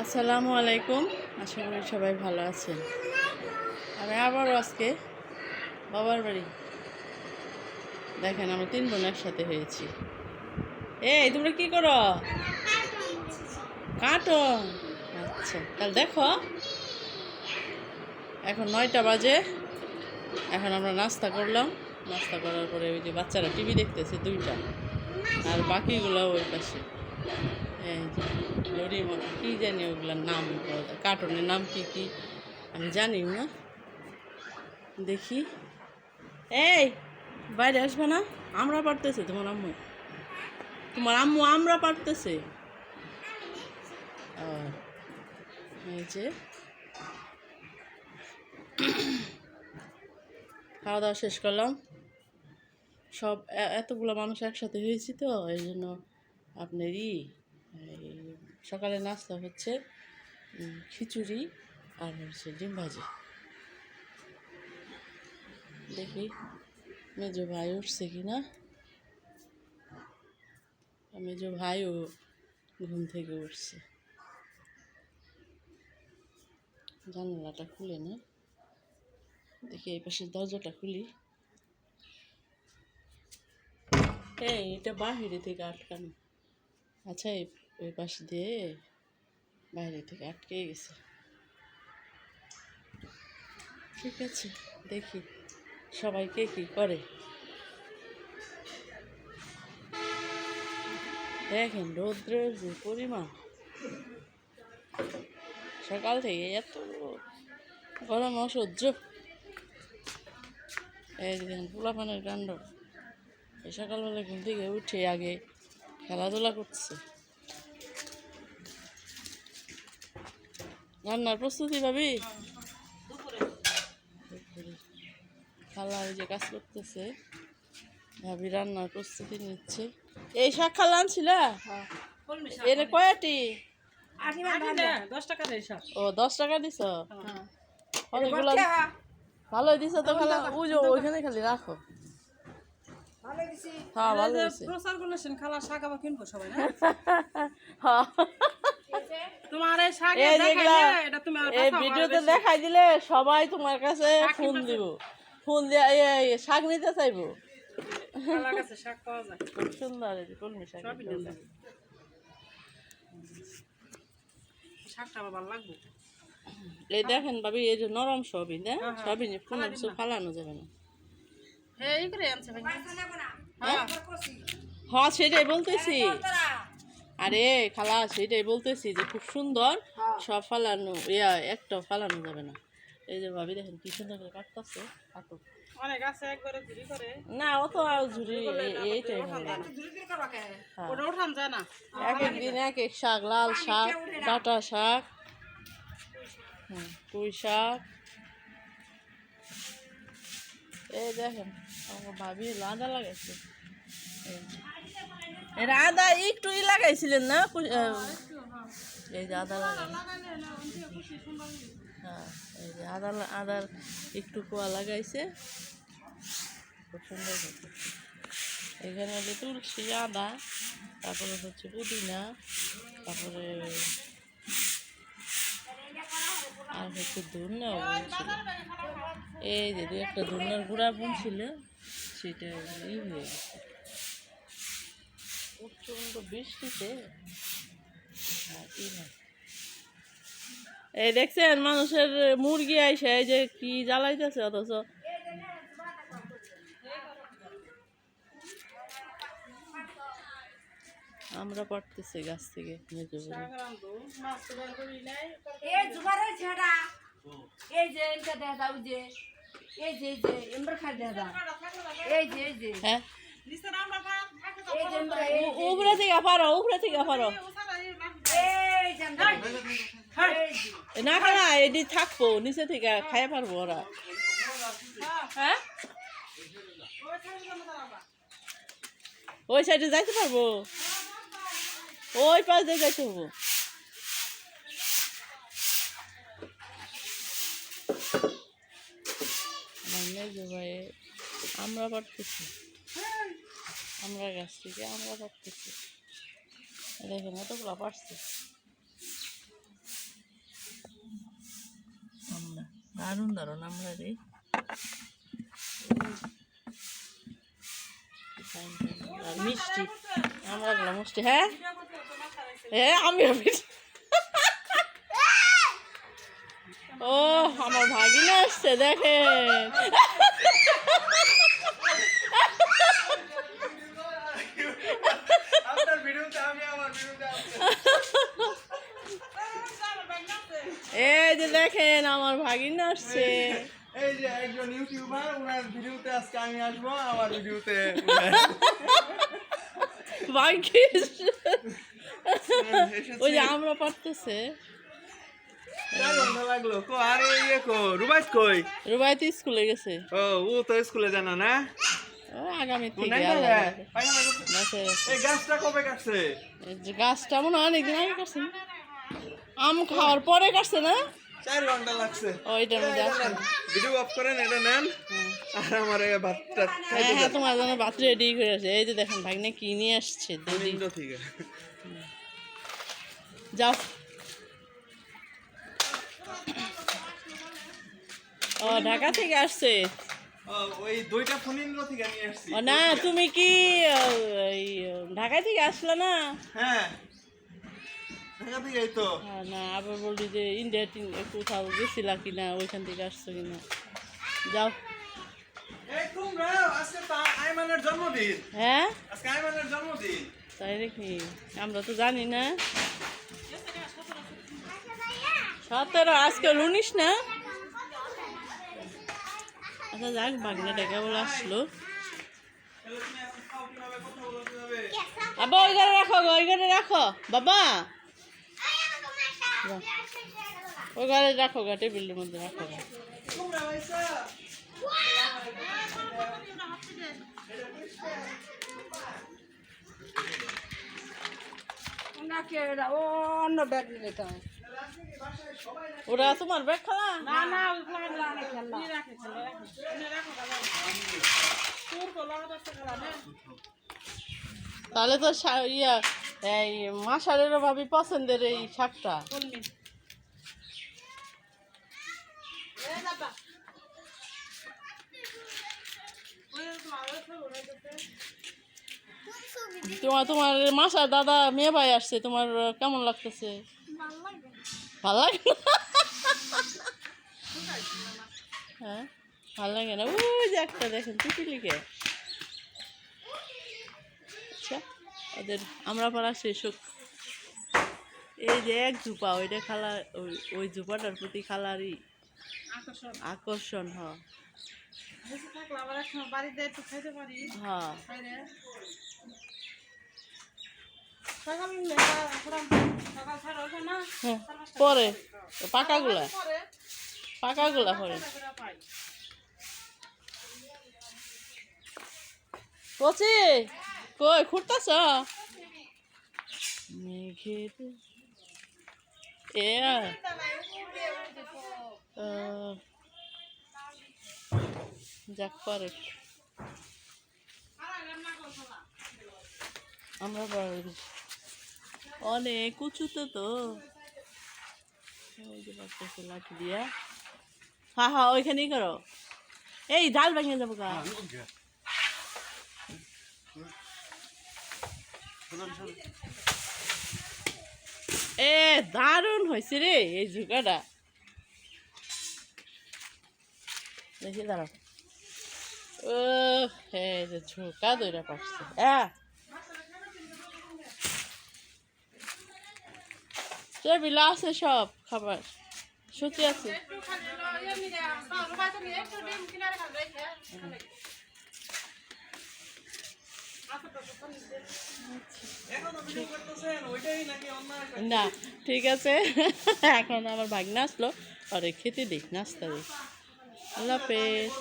আসসালামু আলাইকুম। আশা করি সবাই ভালো আছেন। আমি আবারও আজকে বাবার বাড়ি। দেখেন, আমরা তিন বোন একসাথে হয়েছি। এই, তোমরা কি করো? কাটো আচ্ছা তাহলে দেখো। এখন নয়টা বাজে। এখন আমরা নাস্তা করলাম। নাস্তা করার পরে ওই যে বাচ্চারা টিভি দেখতেছে দুইটা। আর বাকিগুলো ওই পাশে। এই যে ডোরিমন কী জানি ওগুলোর নাম কার্টুনের নাম কি কি, আমি জানিও না। দেখি। এই, বাইরে আসবে না, আমরা পারতেছে, তোমার আম্মু। তোমার আম্মু আমরা পারতেছে। এই যে। খাওয়া দাওয়া শেষ করলাম। সব এতগুলো মানুষ একসাথে হয়েছি তো, এই জন্য আপনারই এই সকালে নাস্তা হচ্ছে খিচুড়ি আর হচ্ছে ডিম ভাজি। দেখি মেজো ভাই উঠছে কি না মেজো ভাইও ঘুম থেকে উঠছে। জানালাটা খুলে না। দেখি এই পাশের দরজাটা খুলি। এই, এটা বাহিরে থেকে আটকানো। আচ্ছা এই ওই পাশ দিয়ে বাইরে থেকে আটকে গেছে। ঠিক আছে, দেখি সবাই কে করে। দেখেন রৌদ্রের যে পরিমাণ। সকাল থেকে এত গরম অসহ্য। দেখেন পোলাপানের কাণ্ড। সকালবেলা ঘুম থেকে উঠে আগে খেলাধুলা করছে রান্নার প্রস্তুতি ভাবি খালা ওই যে কাজ করতেছে। ভাবি রান্নার প্রস্তুতি নিচ্ছে। এই শাক খালা আনছিল? এর কয়টি? দশ টাকা ও দশ টাকা দিছ? অনেকগুলো ভালো দিছ তো খালা। যে ওইখানে খালি রাখো। হ্যাঁ ভালো প্রচার করলেছেন খালা শাক আবার কিনবো সবাই হ্যাঁ। তোমার এই শাক এই যেগুলা এটা তুমি এই ভিডিওতে দেখাই দিলে সবাই তোমার কাছে ফোন দিব। ফোন দিয়ে এই, শাক নিতে চাইব। খালার কাছে শাক পাওয়া যায়। সুন্দর এই কলমি শাক। সবই নিয়ে যাবে। শাকটা আবার ভালো লাগবে? এই দেখেন ভাবি এই যে নরম সবই না? সবই কোনো কিছু ফালানো যাবে না। হ্যাঁ এই করে আনছে ভাই। হ্যাঁ। হ্যাঁ সেটাই বলতেছি। আরে খালা সেটাই বলতেছি যে খুব সুন্দর। সব ফালানো ইয়া একটা ফালানো যাবে না। এই যে ভাবি দেখেন কি সুন্দর করে কাটতেছে কাটো অনেক আছে একবারে চুরি করে। না অত আর ঝুড়ি এইটাই ভালো হ্যাঁ। ওটা উঠান যায় না। এক এক দিন এক এক শাক লাল শাক ডাটা শাক। পুঁই শাক। এই দেখেন আমার ভাবি লাগাইছে। এই এটা আদা একটুই লাগাইছিলেন না? এই যে আদা হ্যাঁ এই যে আদা আদার একটু কোয়া লাগাইছে। খুব সুন্দর এখানে হলো তুলসী আদা তারপরে হচ্ছে পুদিনা তারপরে আর হচ্ছে ধুনাও বুনছিল এই যে দু একটা ধুনার গুঁড়া বুনছিল সেটা ই হয়ে গেছে। প্রচণ্ড বৃষ্টিতে। এই দেখছেন মানুষের মুরগি আইসে এই যে কি জ্বালাইতেছে অথচ। আমরা পারতেছি গাছ থেকে মেজো বলে। শাক রান্ধবো মাছ তো বের করি নাই এই জুবারে ছেড়া। এই যে এটা দেখা ওই যে। এই যে এই যে এমবার খাই দেখা এই যে এই যে। হ্যাঁ। উপরে থেকে পারো উপরে থেকে পারো না খানা এটি থাকব নিচে থেকে খাইয়ে পারব ওরা। হ্যাঁ? ওই সাইডে যাইতে পারব? ওই পাশ দিয়ে যাইতে ভাই আমরা পারতেছি। আমরা গাছ থেকে আমরা পারতেছি দেখেন এতগুলো পারছি আমরা দারুণ দারুণ আমরা রে। মিষ্টি আমরা গুলো মিষ্টি হ্যাঁ? হ্যাঁ আমি ও আমার ভাগিনা আসছে দেখেন। দেখেন আমার ভাগিন আসছে। এই যে একজন ইউটিউবার ওনার ভিডিওতে আজকে আমি আসব আমার ভিডিওতে ভাগ্যিস। ওই যে আমরা পারতেছে। লাগল? কো আর ইয়ে কো কই? স্কুলে গেছে। ও ও তো স্কুলে জানা না আগামী থেকে এই গাছটা কবে কাটছে? গাছটা মনে হয় অনেকদিন আগে কাটছে। আম খাওয়ার পরে কাটছে না? চার ঘণ্টা লাগছে। মধ্যে ভিডিও অফ করেন এটা নেন। আর আমার এই ভাতটা হ্যাঁ হ্যাঁ তোমার জন্য ভাত রেডি করে আছে এই যে দেখেন ভাগ্নে কি নিয়ে আসছে দিদি। যাও। ও ঢাকা থেকে আসছে। ওই দুইটা থেকে নিয়ে আসছি। না তুমি কি ঢাকা থেকে আসলে না? হ্যাঁ ঢাকা থেকে এই তো হ্যাঁ, না আবার বললি যে ইন্ডিয়া টিন- কোথাও গেছিলা কিনা ওইখান থেকে আসছো কিনা। যাও। হ্যাঁ? আজকে আইমানের জন্মদিন। তাই নাকি? আমরা তো জানি না। সতেরো আজকে উনিশ না? আচ্ছা যাক বাগনা টাকা বলে আসলো বলো আবার ওই ঘরে রাখো ওই ঘরে রাখো। বাবা! ওই রাখো গা টেবিলের মধ্যে রাখো গা। অন্য ব্যাগ নিতে হয়। ওরা তোমার ব্যাগ খালা? না না তাহলে তো ইয়া এই মাসারেরও ভাবি পছন্দের এই শাকটা। তোমার তোমার মাসার দাদা মেয়ে ভাই আসছে, তোমার কেমন লাগতেছে? ভালো লাগে? হ্যাঁ ভালো লাগে না। ওই যে একটা দেখেন তিতিলিকে আচ্ছা। ওদের আমরা পাড়া শেষ হোক। এই যে এক ঝুপা ওইটা খালা ওই ওই ঝুপাটার প্রতি খালারই আকর্ষণ। হ। হয় পারি। পাকাগুলা। পাকাগুলা পরে। কচি! কই খুঁড়তাছ মেঘের এ যাক, পরে। আমরা পরে অনেক উঁচুতে তো। ওই যে বাচ্চাকে লাঠি দিয়া। হ্যাঁ হ্যাঁ ওইখানেই করো। এই ডাল ভেঙে যাব গা। এ, দারুণ হয়েছে রে এই ঝুঁকাটা দেখি, দাঁড়াও। ও হ্যাঁ যে ঝুঁকা দইরা পারছে। হ্যাঁ টেবিল আছে সব খাবার। সত্যি আছে একটু খালি এমনি রুবাই তো একটু ডিম কিনারে খালি রেখে এখনও ভিডিও করতেছেন ওইটাই নাকি অন্য একটা? না ঠিক আছে। এখন আমার ভাগনা আসলো। আর খেতে দিই নাস্তা দিই আল্লাহ হাফেজ।